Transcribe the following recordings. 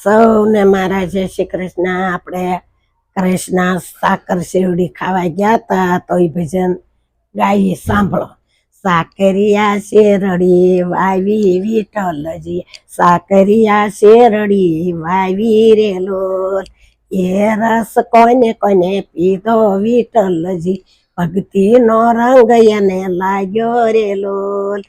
સૌને મારા જય શ્રી કૃષ્ણ. આપણે કૃષ્ણ સાકર શેરડી ખાવા ગયા હતા તો એ ભજન ગાઈએ. સાંભળો. સાકરિયા શેરડી વાવી વિઠ્ઠલજી સાકરિયા શેરડી વાવી રે લોલ. એ રસ કોને કોને પીધો વિઠ્ઠલજી ભક્તિ નો રંગ એને લાગ્યો રે લોલ.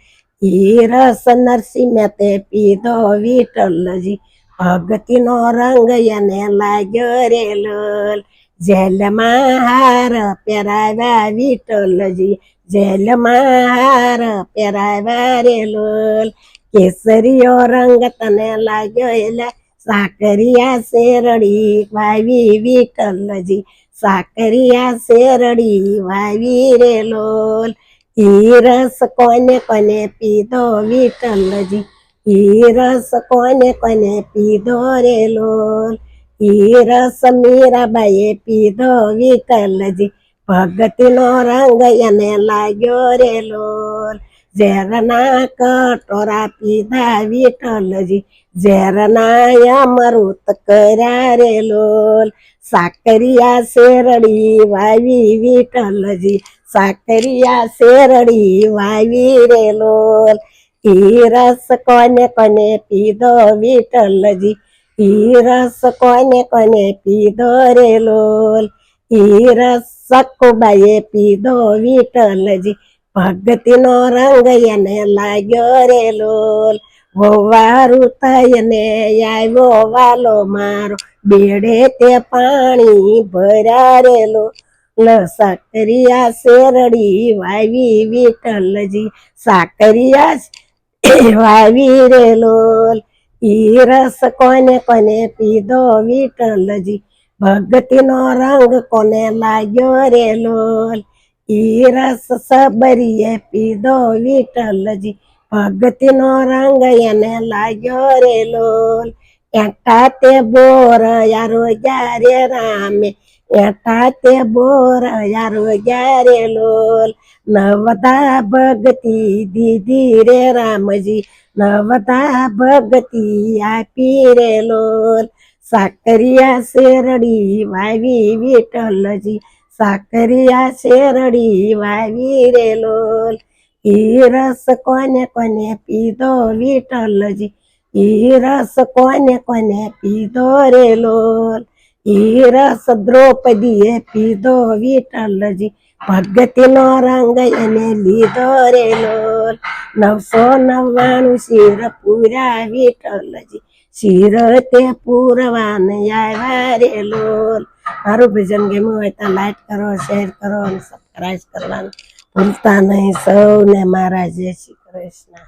ઈ રસ નરસિંહ તે પીધો વિઠ્ઠલજી ભક્તિ નો રંગ એને લાગ્યો રે લોલ. જેલમાં હાર પહેરાવ્યા વિઠ્ઠલજી. જેલમાં હાર પહેરાવ્યા રે લોલ. કેસરીયો રંગ તને લાગ્યો એટલે સાકરિયા શેરડી વાવી વિઠ્ઠલજી. સાકરિયા શેરડી વાવી રે લોલ. ઈ રસ કોને કોને પીધો વિઠ્ઠલજી. ઈ રસ કોને કોને પીધો રે લોલ? ઈ રસ મીરાબાઈએ પીધો વિઠ્ઠલજી ભગતીનો રંગ એને લાગ્યો રે લોલ. ઝેરના કટોરા પીધા વિઠ્ઠલજી. ઝેરના અમૃત કર્યા રે લોલ. સાકરિયા શેરડી વાવી વિઠ્ઠલજી. સાકરિયા શેરડી વાવી રે લોલ. ઈ રસ કોને કોને પીધો વિઠ્ઠલજી? ઈ રસ કોને કોને પીધો રે લોલ? ઈ રસ સકુબાઈએ પીધો વિઠ્ઠલજી. ભક્તિનો રંગ એને લાગ્યો રે લોલ. વવારું થઈને આવ્યો વાલો મારો. બેડે તે પાણી ભર્યા રેલો સાકરિયા શેરડી વાવી વિઠ્ઠલજી. સાકરિયા વાવી રે લોલ ઈ રસ કોને કોને પીધો વિઠ્ઠલજી ભક્તિનો રંગ કોને લાગ્યો રે લોલ ઈ રસ સબરીએ પીધો વિઠ્ઠલજી ભક્તિનો રંગ એને લાગ્યો રે લોલ એટા તે બોર યારો જ્યારે રામે, એટા તે બોર યારો જ્યારે લોલ. નવતા ભક્તિ દીધી રે રામજી, નવતા ભક્તિ આપી રે લોલ. સાકરિયા શેરડી વાવી વિઠ્ઠલજી, સાકરિયા શેરડી વાવી રે લોલ. ઈ રસ કોને કોને પીધો વિઠ્ઠલજી ઈ રસ કોને કોને પીધો રે લોલ. રસ દ્રૌપદીએ પીધો વિઠ્ઠલજી ભગતીનો રંગ એને લીધો રે નવસો નવ્વાણું શિર પૂરા વિઠ્ઠલજી શિર તે પૂરવાન આવ્યા રે લોલ મારું ભજન ગમ્યું હોય તો લાઈક કરો, શેર કરો અને સબસ્ક્રાઈબ કરવાનું ભૂલતા નહીં. સૌને મારા જય શ્રી કૃષ્ણ.